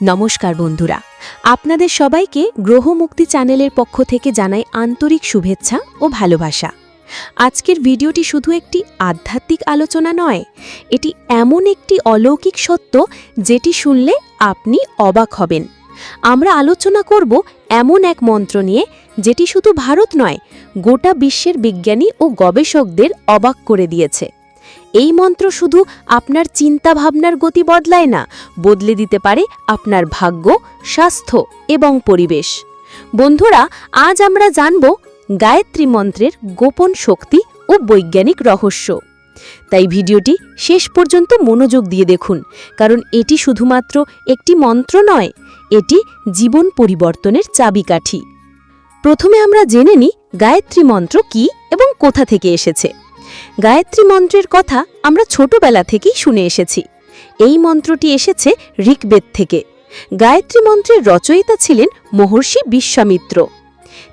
নমস্কার বন্ধুরা। আপনাদের সবাইকে গ্রহমুক্তি চ্যানেলের পক্ষ থেকে জানাই আন্তরিক শুভেচ্ছা ও ভালোবাসা। আজকের ভিডিওটি শুধু একটি আধ্যাত্মিক আলোচনা নয়, এটি এমন একটি অলৌকিক সত্য যেটি শুনলে আপনি অবাক হবেন। আমরা আলোচনা করব এমন এক মন্ত্র নিয়ে, যেটি শুধু ভারত নয়, গোটা বিশ্বের বিজ্ঞানী ও গবেষকদের অবাক করে দিয়েছে। এই মন্ত্র শুধু আপনার চিন্তাভাবনার গতি বদলায় না, বদলে দিতে পারে আপনার ভাগ্য, স্বাস্থ্য এবং পরিবেশ। বন্ধুরা, আজ আমরা জানব গায়ত্রী মন্ত্রের গোপন শক্তি ও বৈজ্ঞানিক রহস্য। তাই ভিডিওটি শেষ পর্যন্ত মনোযোগ দিয়ে দেখুন, কারণ এটি শুধুমাত্র একটি মন্ত্র নয়, এটি জীবন পরিবর্তনের চাবিকাঠি। প্রথমে আমরা জেনে নিই গায়ত্রী মন্ত্র কি এবং কোথা থেকে এসেছে। গায়ত্রী মন্ত্রের কথা আমরা ছোটবেলা থেকেই শুনে এসেছি। এই মন্ত্রটি এসেছে ঋগ্বেদ থেকে। গায়ত্রী মন্ত্রের রচয়িতা ছিলেন মহর্ষি বিশ্বামিত্র।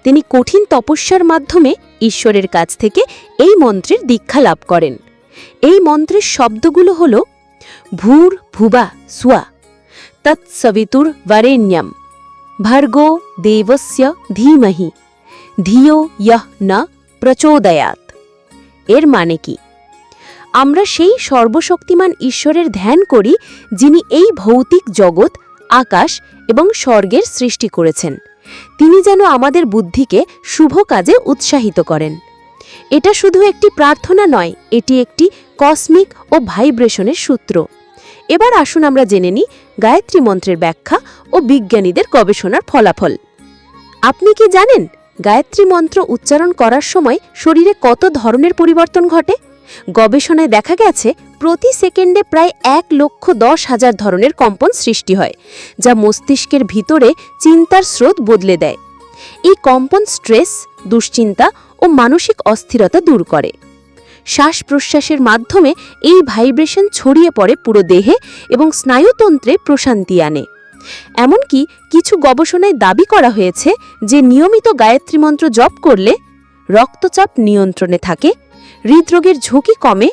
তিনি কঠিন তপস্যার মাধ্যমে ঈশ্বরের কাছ থেকে এই মন্ত্রের দীক্ষা লাভ করেন। এই মন্ত্রের শব্দগুলো হল ভূর ভুবা সুয়া তৎসবিতুর বরেণ্যম, ভর্গো দেবস্য ধীমহি ধিও ইহ ন প্রচোদয়াত এর মানে কি? আমরা সেই সর্বশক্তিমান ঈশ্বরের ধ্যান করি, যিনি এই ভৌতিক জগৎ, আকাশ এবং স্বর্গের সৃষ্টি করেছেন। তিনি যেন আমাদের বুদ্ধিকে শুভ কাজে উৎসাহিত করেন। এটা শুধু একটি প্রার্থনা নয়, এটি একটি কসমিক ও ভাইব্রেশনের সূত্র। এবার আসুন আমরা জেনে নিই গায়ত্রী মন্ত্রের ব্যাখ্যা ও বিজ্ঞানীদের গবেষণার ফলাফল। আপনি কি জানেন? গায়ত্রী মন্ত্র উচ্চারণ করার সময় শরীরে কত ধরনের পরিবর্তন ঘটে? গবেষণায় দেখা গেছে, প্রতি সেকেন্ডে প্রায় এক লক্ষ দশ হাজার ধরনের কম্পন সৃষ্টি হয়, যা মস্তিষ্কের ভিতরে চিন্তার স্রোত বদলে দেয়। এই কম্পন স্ট্রেস, দুশ্চিন্তা ও মানসিক অস্থিরতা দূর করে। শ্বাস প্রশ্বাসের মাধ্যমে এই ভাইব্রেশন ছড়িয়ে পড়ে পুরো দেহে এবং স্নায়ুতন্ত্রে প্রশান্তি আনে। এমনকি কিছু গবেষণায় দাবি করা হয়েছে যে নিয়মিত গায়ত্রী মন্ত্র জপ করলে রক্তচাপ নিয়ন্ত্রণে থাকে, হৃদরোগের ঝুঁকি কমে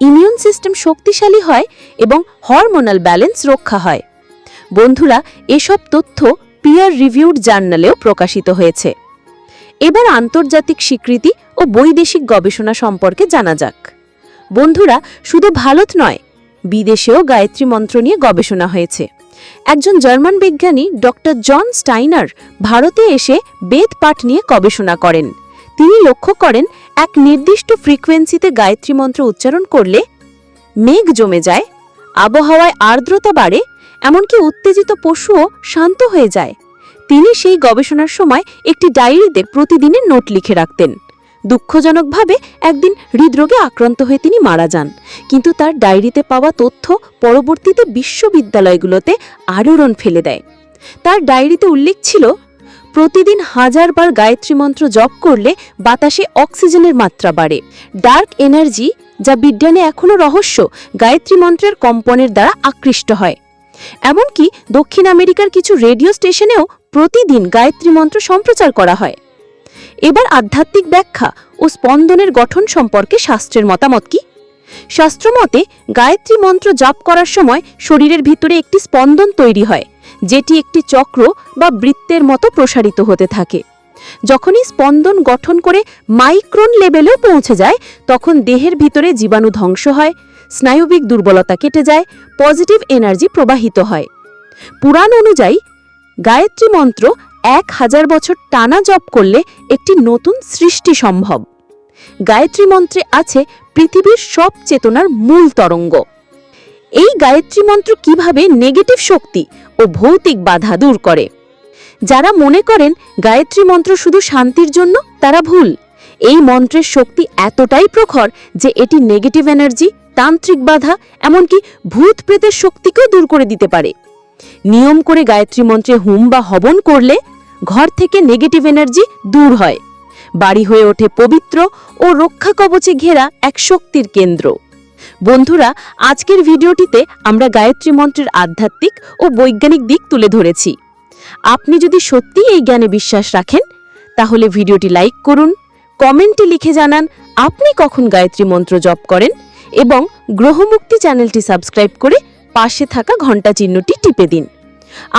ইমিউন সিস্টেম শক্তিশালী হয় এবং হরমোনাল ব্যালেন্স রক্ষা হয়। বন্ধুরা, এসব তথ্য পিয়ার রিভিউড জার্নালেও প্রকাশিত হয়েছে। এবার আন্তর্জাতিক স্বীকৃতি ও বৈদেশিক গবেষণা সম্পর্কে জানা যাক। বন্ধুরা, শুধু ভারত নয় বিদেশেও গায়ত্রী মন্ত্র নিয়ে গবেষণা হয়েছে। একজন জার্মান বিজ্ঞানী, ডক্টর জন স্টাইনার, ভারতে এসে বেদ পাঠ নিয়ে গবেষণা করেন। তিনি লক্ষ্য করেন, এক নির্দিষ্ট ফ্রিকোয়েন্সিতে গায়ত্রী মন্ত্র উচ্চারণ করলে মেঘ জমে যায়, আবহাওয়ায় আর্দ্রতা বাড়ে, এমনকি উত্তেজিত পশুও শান্ত হয়ে যায়। তিনি সেই গবেষণার সময় একটি ডায়েরিতে প্রতিদিনের নোট লিখে রাখতেন। দুঃখজনকভাবে একদিন হৃদরোগে আক্রান্ত হয়ে তিনি মারা যান। কিন্তু তার ডায়েরিতে পাওয়া তথ্য পরবর্তীতে বিশ্ববিদ্যালয়গুলোতে আলোড়ন ফেলে দেয়। তার ডায়েরিতে উল্লেখ ছিল, প্রতিদিন হাজারবার গায়ত্রী মন্ত্র জপ করলে বাতাসে অক্সিজেনের মাত্রা বাড়ে। ডার্ক এনার্জি, যা বিজ্ঞানে এখনও রহস্য, গায়ত্রী মন্ত্রের কম্পনের দ্বারা আকৃষ্ট হয়। এমনকি দক্ষিণ আমেরিকার কিছু রেডিও স্টেশনেও প্রতিদিন গায়ত্রী মন্ত্র সম্প্রচার করা হয়। এবার আধ্যাত্মিক ব্যাখ্যা ও স্পন্দনের গঠন সম্পর্কে শাস্ত্রের মতামত কি? শাস্ত্রমতে, গায়ত্রী মন্ত্র জপ করার সময় শরীরের ভিতরে একটি স্পন্দন তৈরি হয়, যেটি একটি চক্র বা বৃত্তের মতো প্রসারিত হতে থাকে। যখনই স্পন্দন গঠন করে মাইক্রন লেভেলেও পৌঁছে যায়, তখন দেহের ভিতরে জীবাণু ধ্বংস হয়, স্নায়ুবিক দুর্বলতা কেটে যায়, পজিটিভ এনার্জি প্রবাহিত হয়। পুরাণ অনুযায়ী, গায়ত্রী মন্ত্র এক হাজার বছর টানা জপ করলে একটি নতুন সৃষ্টি সম্ভব। গায়ত্রী মন্ত্রে আছে পৃথিবীর সব চেতনার মূল তরঙ্গ। এই গায়ত্রী মন্ত্র কীভাবে নেগেটিভ শক্তি ও ভৌতিক বাধা দূর করে? যারা মনে করেন গায়ত্রী মন্ত্র শুধু শান্তির জন্য, তারা ভুল। এই মন্ত্রের শক্তি এতটাই প্রখর যে এটি নেগেটিভ এনার্জি তান্ত্রিক বাধা, এমনকি ভূত প্রেতের শক্তিকেও দূর করে দিতে পারে। নিয়ম করে গায়ত্রী মন্ত্রে হুম বা হবন করলে ঘর থেকে নেগেটিভ এনার্জি দূর হয়। বাড়ি হয়ে ওঠে পবিত্র ও রক্ষা কবচে ঘেরা এক শক্তির কেন্দ্র। বন্ধুরা, আজকের ভিডিওটিতে আমরা গায়ত্রী মন্ত্রের আধ্যাত্মিক ও বৈজ্ঞানিক দিক তুলে ধরেছি। আপনি যদি সত্যি এই জ্ঞানে বিশ্বাস রাখেন, তাহলে ভিডিওটি লাইক করুন, কমেন্টে লিখে জানান আপনি কখন গায়ত্রী মন্ত্র জপ করেন এবং গ্রহমুক্তি চ্যানেলটি সাবস্ক্রাইব করে পাশে থাকা ঘণ্টা চিহ্নটি টিপে দিন।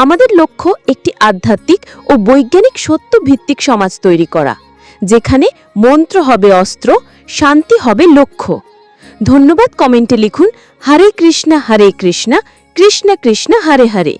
আমাদের লক্ষ্য একটি আধ্যাত্মিক ও বৈজ্ঞানিক সত্য ভিত্তিক সমাজ তৈরি করা, যেখানে মন্ত্র হবে অস্ত্র, শান্তি হবে লক্ষ্য। ধন্যবাদ কমেন্টে লিখুন, হরে কৃষ্ণা হরে কৃষ্ণা কৃষ্ণা কৃষ্ণা, হরে হরে।